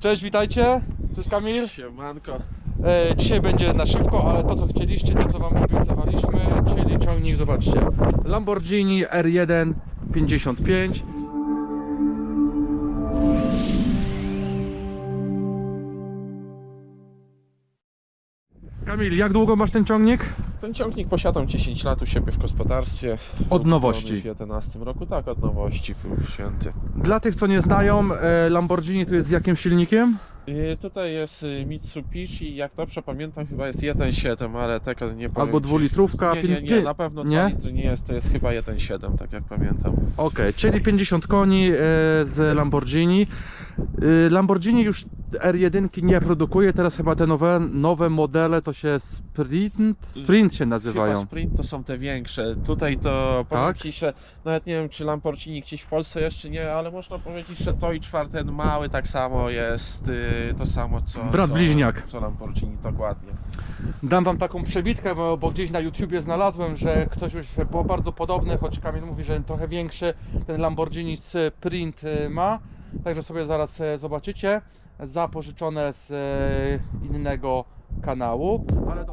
Cześć, witajcie. Cześć Kamil. Siemanko. E, dzisiaj będzie na szybko, ale to co chcieliście, to co wam obiecywaliśmy, czyli ciągnik, zobaczcie. Lamborghini R1 55. Kamil, jak długo masz ten ciągnik? Ten ciągnik posiadam 10 lat u siebie w gospodarstwie. Od nowości. W 11 roku, tak, od nowości był święty. Dla tych co nie znają, e, Lamborghini to jest z jakim silnikiem? I tutaj jest y, Mitsubishi, jak dobrze pamiętam chyba jest 1.7, ale taka nie powiem Albo ci- dwulitrówka, Nie, nie, pięć- nie, na pewno nie? 2 litry nie jest, to jest chyba 1.7, tak jak pamiętam. Okej, czyli 50 koni e, z Lamborghini. E, Lamborghini już R1 nie produkuje, teraz chyba te nowe, nowe modele to się Sprint, Sprint się nazywają. Chyba Sprint to są te większe. Tutaj to powiem Tak? ci, że nawet nie wiem czy Lamborghini gdzieś w Polsce jeszcze nie, ale można powiedzieć, że to i czwarte ten mały tak samo jest y, to samo co, Brat co, bliźniak. co Lamborghini, dokładnie. Dam wam taką przebitkę, bo, bo gdzieś na YouTubie znalazłem, że ktoś już było bardzo podobny, choć Kamil mówi, że trochę większy ten Lamborghini Sprint e, ma. Także sobie zaraz e, zobaczycie. Zapożyczone z e, innego kanału. Ale.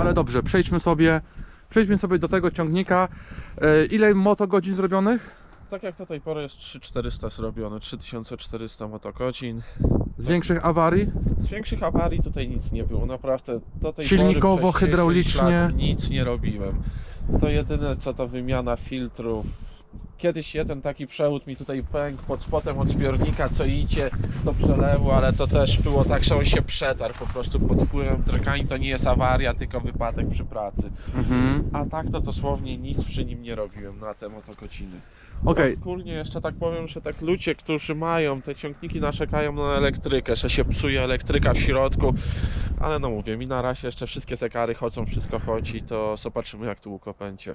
Ale dobrze, przejdźmy sobie, przejdźmy sobie do tego ciągnika. E, Ile motogodzin zrobionych? Tak jak do tej pory jest 3400 zrobione, 3400 motogodzin. Z większych awarii? Z większych awarii tutaj nic nie było, naprawdę do tej Silnikowo, pory przez 10 hydraulicznie? nic nie robiłem. To jedyne co to wymiana filtrów. Kiedyś jeden taki przewód mi tutaj pękł pod spodem od zbiornika, co idzie do przelewu, ale to też było tak, że on się przetarł po prostu pod wpływem trykani. To nie jest awaria, tylko wypadek przy pracy. Mhm. A tak to dosłownie nic przy nim nie robiłem na te motogodziny. Okej, Ogólnie jeszcze tak powiem, że tak ludzie, którzy mają te ciągniki narzekają na elektrykę, że się psuje elektryka w środku, ale no mówię, mi na razie jeszcze wszystkie zegary chodzą, wszystko chodzi, to zobaczymy jak tu ukopęcie.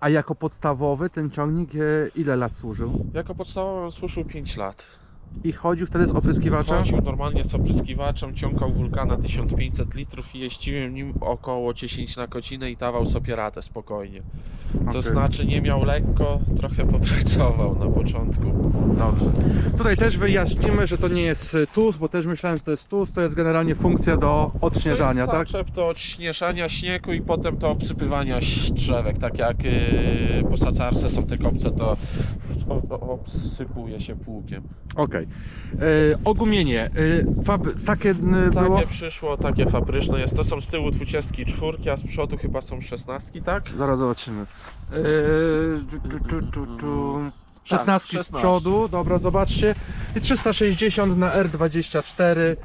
A jako podstawowy ten ciągnik e, ile lat służył? Jako podstawową służył 5 lat. I chodził wtedy z opryskiwaczem? Chodził normalnie z opryskiwaczem, ciągał wulkana 1500 litrów i jeździłem nim około 10 na godzinę i dawał sobie radę spokojnie. To Okej. znaczy nie miał lekko, trochę popracował na początku. Dobrze. Tutaj też wyjaśnimy, że to nie jest TUS, bo też myślałem, że to jest TUS, to jest generalnie funkcja do odśnieżania, to tak? jest zaczep do odśnieżania śniegu i potem do obsypywania drzewek. Tak jak yy, po sacarce są te kopce, to obsypuje się płukiem. Okej. E, Ogumienie. E, fab, takie e, było? Takie przyszło, takie fabryczne jest. To są z tyłu 24, a z przodu chyba są 16, tak? Zaraz zobaczymy. E, tu, tu, tu, tu, tu. Tak, 16 z 16. przodu, dobra, zobaczcie. I 360 na R24 e,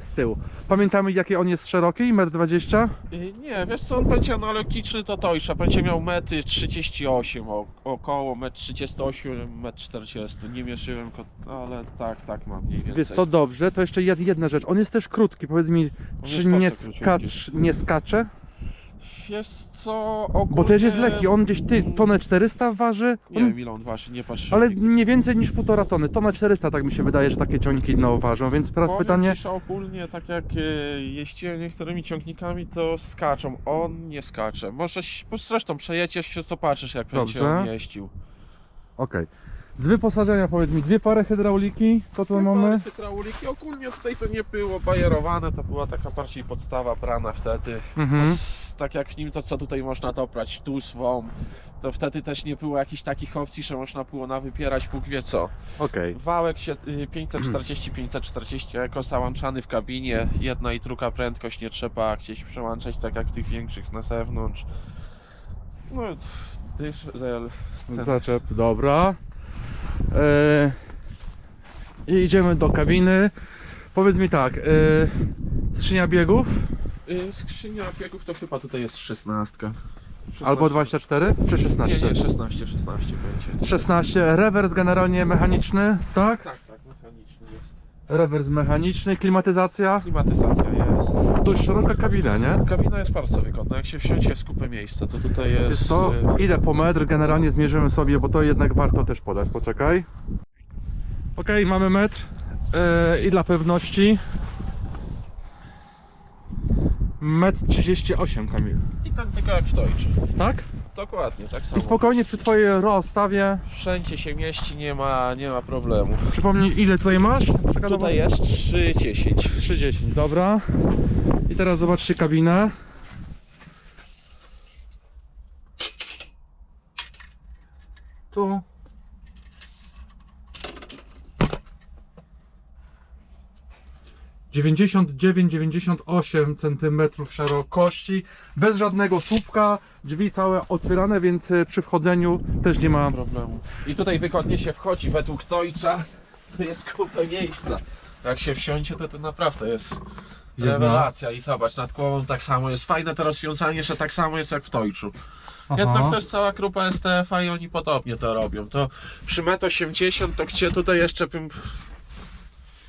z tyłu. Pamiętamy jakie on jest szeroki? 1,20 m? Yy, Nie, wiesz co, on będzie analogiczny do Toysza. Będzie miał metry 38, o, około 1,38 m, 1,40 m. Nie mierzyłem, ko- ale tak, tak mam mniej więcej. Więc to dobrze, to jeszcze jed- jedna rzecz. On jest też krótki, powiedz mi, czy jest nie, bardzo króciutki. skacz, nie skacze? Wiesz co, ogólnie... Bo też jest lekki, on gdzieś ty, tonę 400 waży, Nie on, wiem ile on waży, nie patrzyłem. ale nigdy. nie więcej niż 1,5 tony. Tonę 400 tak mi się wydaje, że takie ciągniki no, ważą, więc teraz Powiem pytanie, ci, ogólnie tak jak e, jeździłem niektórymi ciągnikami, to skaczą. On nie skacze. Może zresztą przejedziesz się, zobaczysz jak będzie Dobrze. on jeździł. okej. Z wyposażenia powiedz mi, dwie pary hydrauliki, co tu mamy? Hydrauliki, ogólnie tutaj to nie było bajerowane, to była taka bardziej podstawa prana wtedy. Mhm. To tak jak w nim to co tutaj można doprać, tu swą, to wtedy też nie było jakichś takich opcji, że można było nawypierać Bóg wie co. Okej. Wałek się y, 540-540 eko załączany w kabinie, jedna i druga prędkość, nie trzeba gdzieś przełączać tak jak tych większych na zewnątrz. No, diesel, ten- Zaczep, dobra. E, I idziemy do kabiny. Powiedz mi tak, e, skrzynia biegów y, skrzynia biegów to chyba tutaj jest 16. albo 24 czy Nie, 16? nie, 16, 16 będzie. 16, rewers generalnie mechaniczny, tak? Tak, tak, mechaniczny jest. Rewers mechaniczny, klimatyzacja. Klimatyzacja jest. Dość szeroka kabina, nie? Kabina jest bardzo wygodna. Jak się wsiądzie jest kupę miejsca, to tutaj jest. Jest to, y, idę po metr, generalnie zmierzymy sobie, bo to jednak warto też podać, poczekaj. Ok, mamy metr e, i dla pewności metr 38 Kamil, I tam tylko jak Deutsche. tak? Dokładnie, tak I samo. spokojnie przy twojej rozstawie, Wszędzie się mieści, nie ma, nie ma problemu. przypomnij ile tutaj masz? Tutaj jest 3,10. 310, dobra. I teraz zobaczcie kabinę. 99-98 cm szerokości, bez żadnego słupka, drzwi całe otwierane, więc e, przy wchodzeniu też nie ma problemu. I tutaj wygodnie się wchodzi, według Tojcza to jest kupę miejsca. Jak się wsiądzie, to to naprawdę jest no. rewelacja i zobacz, nad głową tak samo jest. Fajne to rozwiązanie, że tak samo jest jak w Tojczu. Aha. Jednak to jest cała grupa STF i oni podobnie to robią. To przy 1,80 m to gdzie tutaj jeszcze bym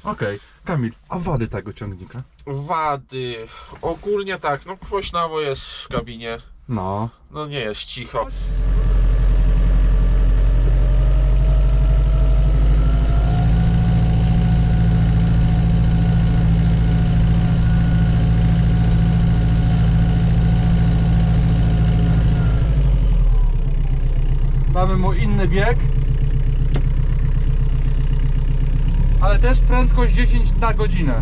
Okej, Kamil, a wady tego ciągnika? wady. Ogólnie tak, no głośnawo jest w kabinie. No. No nie jest cicho. Damy mu inny bieg. Ale też prędkość 10 na godzinę.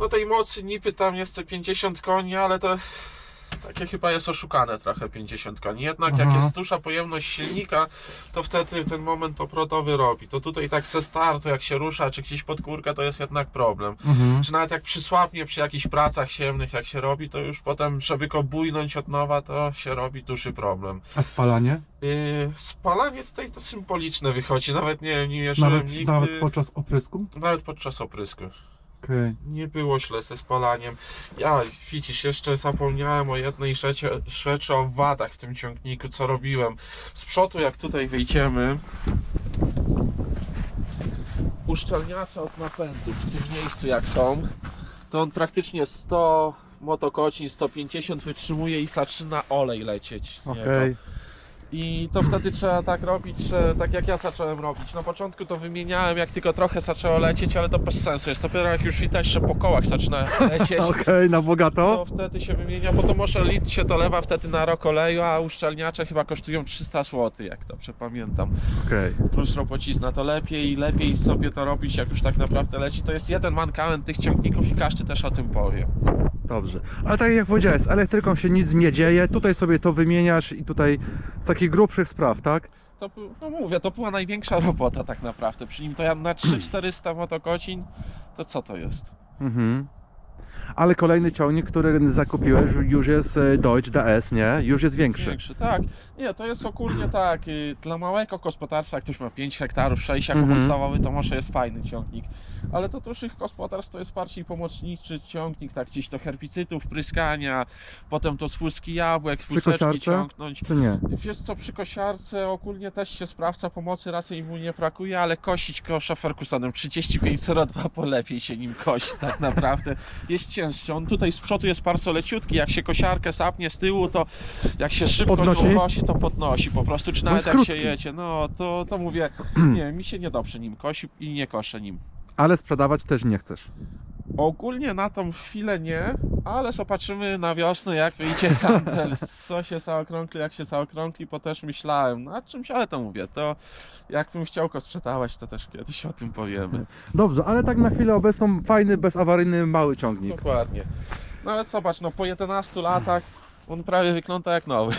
No tej mocy nipy tam jest te 50 koni, ale to takie chyba jest oszukane trochę 50 koni. Jednak jak Aha. jest duża pojemność silnika, to wtedy ten moment obrotowy robi. To tutaj tak ze startu, jak się rusza, czy gdzieś pod górkę, to jest jednak problem. Mhm. Czy nawet jak przysłapnie przy jakichś pracach siemnych, jak się robi, to już potem, żeby go bujnąć od nowa, to się robi duży problem. A spalanie? Yy, spalanie tutaj to symboliczne wychodzi, nawet nie, nie mierzyłem Nawet, nigdy, nawet podczas oprysku? nawet podczas oprysku. Okej. Nie było źle ze spalaniem. Ja, widzisz, jeszcze zapomniałem o jednej rzeczy, rzeczy o wadach w tym ciągniku, co robiłem. Z przodu, jak tutaj wyjdziemy, uszczelniacze od napędów w tym miejscu jak są, to on praktycznie 100 motokocin, 150 wytrzymuje i zaczyna olej lecieć z niego. Okej. I to wtedy trzeba tak robić, że tak jak ja zacząłem robić. Na początku to wymieniałem, jak tylko trochę zaczęło lecieć, ale to bez sensu jest. Dopiero jak już widać, że po kołach zaczyna lecieć, Okej, na to bogato. wtedy się wymienia, bo to może litr się dolewa wtedy na rok oleju, a uszczelniacze chyba kosztują 300 zł, jak dobrze pamiętam. Okej. Plus robocizna, to lepiej lepiej sobie to robić, jak już tak naprawdę leci. To jest jeden mankament tych ciągników i każdy też o tym powie. Dobrze. Ale tak jak powiedziałeś, z elektryką się nic nie dzieje. Tutaj sobie to wymieniasz i tutaj z takich grubszych spraw, tak? To, no mówię, to była największa robota tak naprawdę. Przy nim to ja na 3-400 motokocin, to co to jest? Mhm. Ale kolejny ciągnik, który zakupiłeś, już jest e, Deutsch DS, nie? Już jest większy. Większy, tak. Nie, to jest ogólnie tak, y, dla małego gospodarstwa, jak ktoś ma 5 hektarów, 6 jako Mhm. podstawowy, to może jest fajny ciągnik. Ale do dużych gospodarstw to jest bardziej pomocniczy ciągnik, tak gdzieś do herbicytów, pryskania, potem to z jabłek, fuseczki kosiarce? ciągnąć. Czy nie? Wiesz co, przy kosiarce ogólnie też się sprawdza pomocy, raczej mu nie brakuje, ale kosić kosza Fergusonem 3502, bo lepiej się nim kosi tak naprawdę. Jest cięższy. On tutaj z przodu jest bardzo leciutki. Jak się kosiarkę sapnie z tyłu, to jak się szybko Podnosi? nie kosi, to podnosi po prostu. Czy nawet jak się jecie, no to, to mówię, nie, mi się nie dobrze nim kosi i nie koszę nim. Ale sprzedawać też nie chcesz. Ogólnie na tą chwilę nie, ale zobaczymy na wiosnę, jak wyjdzie handel. Co się zaokrągli, jak się zaokrągli, bo też myślałem nad czymś, ale to mówię, to jakbym chciał go sprzedawać, to też kiedyś o tym powiemy. Dobrze, ale tak na chwilę obecną fajny, bezawaryjny, mały ciągnik. Dokładnie. No ale zobacz, no po 11 latach on prawie wygląda jak nowy.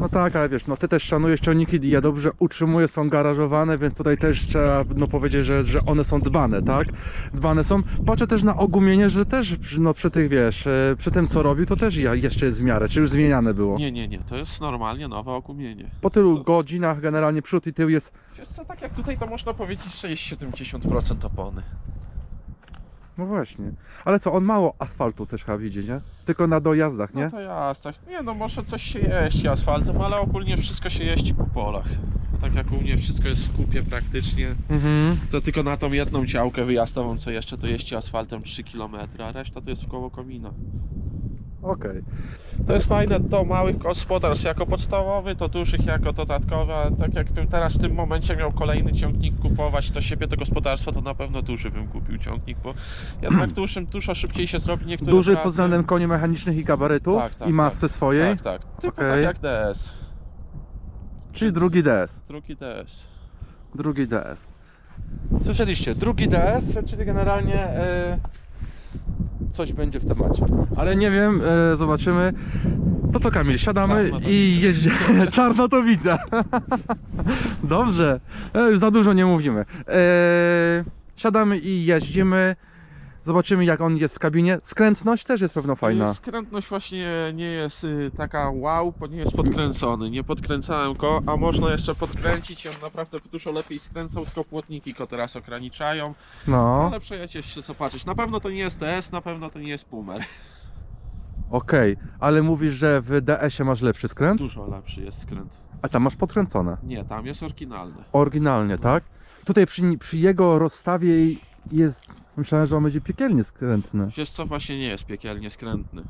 No tak, ale wiesz, no ty też szanujesz ciągniki ja dobrze utrzymuję, są garażowane, więc tutaj też trzeba no, powiedzieć, że, że one są dbane, tak? Dbane są. Patrzę też na ogumienie, że też no, przy tych, wiesz, e, przy tym co robił, to też ja- jeszcze jest w miarę, czy już zmieniane było. Nie, nie, nie, to jest normalnie nowe okumienie. Po tylu To- godzinach generalnie przód i tył jest, Wiesz co, tak jak tutaj to można powiedzieć, że jest 70% opony. No właśnie. Ale co, on mało asfaltu też chyba widzi, nie? Tylko na dojazdach, nie? No to jasne. Nie no, może coś się jeści asfaltem, ale ogólnie wszystko się jeści po polach. No tak jak u mnie wszystko jest w kupie praktycznie, Mhm. to tylko na tą jedną działkę wyjazdową, co jeszcze, to jeździ asfaltem 3 km, a reszta to jest w koło komina. Okej. To jest fajne do małych gospodarstw jako podstawowy, to dużych jako dodatkowe. a Tak jakbym teraz w tym momencie miał kolejny ciągnik kupować, to siebie do gospodarstwa, to na pewno duży bym kupił ciągnik, bo jednak dużym dużo szybciej się zrobi niektóre Duży prace. pod względem koni mechanicznych i gabarytów Tak, tak, i masy swojej, Tak, tak. Tylko Okej. tak jak DS. czyli drugi DS. Drugi DS. Drugi DS. Słyszeliście, drugi DS, czyli generalnie e, coś będzie w temacie. Ale nie wiem, e, zobaczymy. To co Kamil, siadamy Czarno to i widzę. jeździmy. Czarno to widzę. Dobrze, e, już za dużo nie mówimy. E, siadamy i jeździmy. Zobaczymy jak on jest w kabinie. Skrętność też jest pewno fajna. Skrętność właśnie nie jest y, taka wow, bo nie jest podkręcony. Nie podkręcałem go, a można jeszcze podkręcić i on naprawdę dużo lepiej skręcał, tylko płotniki go teraz ograniczają. No, Ale przejedzie się zobaczyć. Na pewno to nie jest TS, na pewno to nie jest Pumer. okej. Ale mówisz, że w DS-ie masz lepszy skręt? Dużo lepszy jest skręt. A tam masz podkręcone. Nie, tam jest oryginalny. Oryginalnie, tak? Tutaj przy, przy jego rozstawie jest. Myślałem, że on będzie piekielnie skrętny. Wiesz co, właśnie nie jest piekielnie skrętny.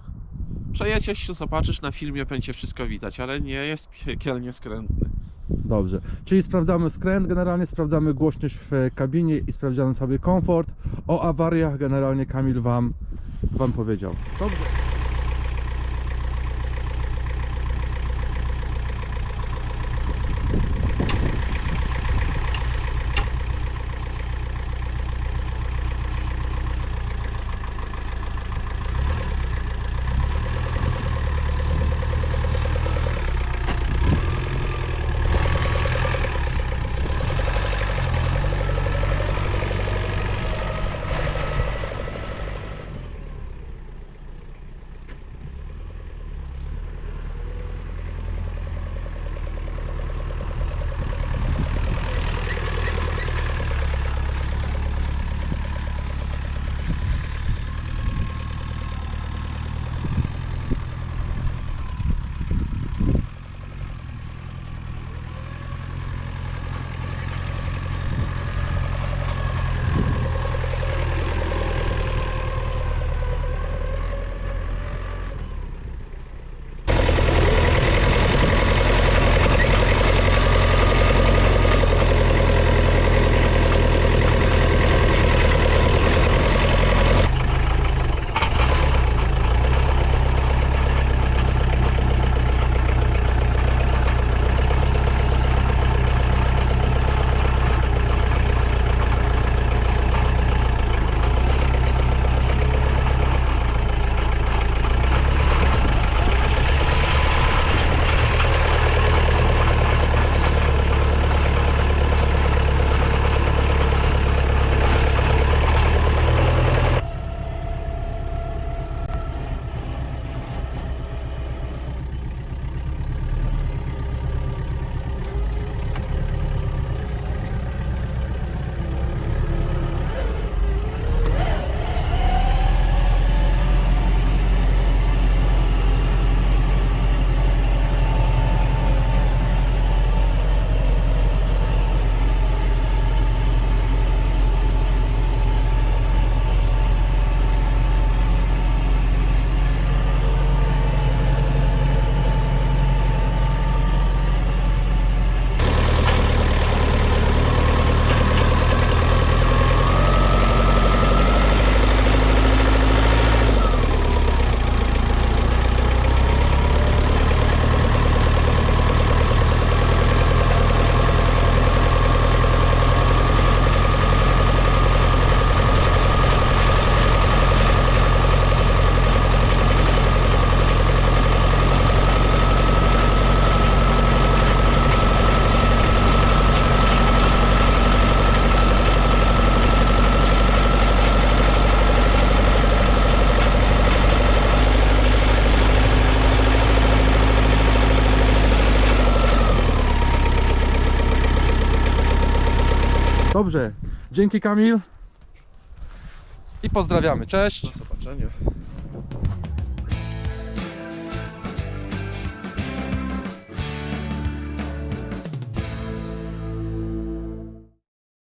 Przejedziesz się, zobaczysz, na filmie będzie wszystko widać, ale nie jest piekielnie skrętny. Dobrze. Czyli sprawdzamy skręt, generalnie sprawdzamy głośność w kabinie i sprawdzamy sobie komfort. O awariach generalnie Kamil wam, wam powiedział. Dobrze. Dobrze, dzięki Kamil. I pozdrawiamy, cześć. Do zobaczenia.